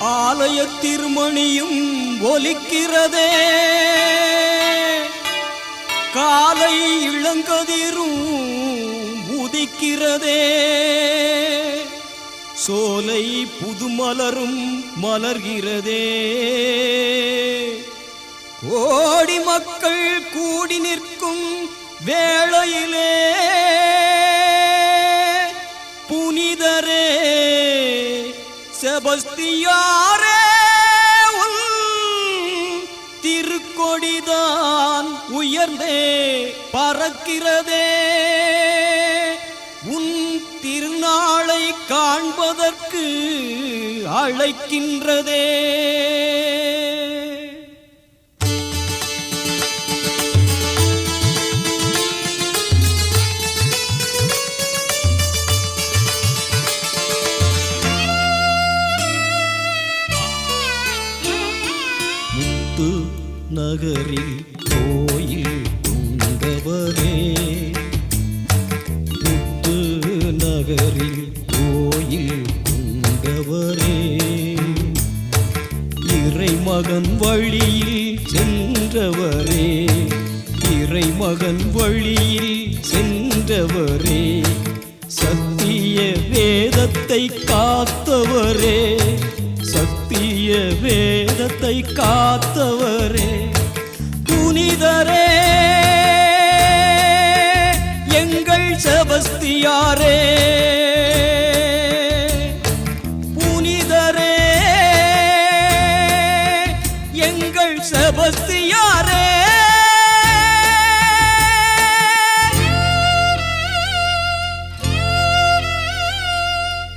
ஆலய திருமணியும் ஒலிக்கிறதே. காலை இளங்கதிரும் உதிக்கிறதே. சோலை புதுமலரும் மலர்கிறதே. கோடி மக்கள் கூடி நிற்கும் வே செபஸ்தியாரே உன் திருக்கொடிதான் உயர்ந்தே பறக்கிறதே. உன் திருநாளை காண்பதற்கு அழைக்கின்றதே. முத்து நகரில் கோயில் உண்டவரே முத்து நகரில் கோயில் கொண்டவரே இறைமகன் வழியில் சென்றவரே. இறைமகன் வழியில் சென்றவரே. சத்திய வேதத்தை காத்தவரே. தூய வேதத்தை காத்தவரே புனிதரே எங்கள் செபஸ்தியாரே. புனிதரே எங்கள் செபஸ்தியார்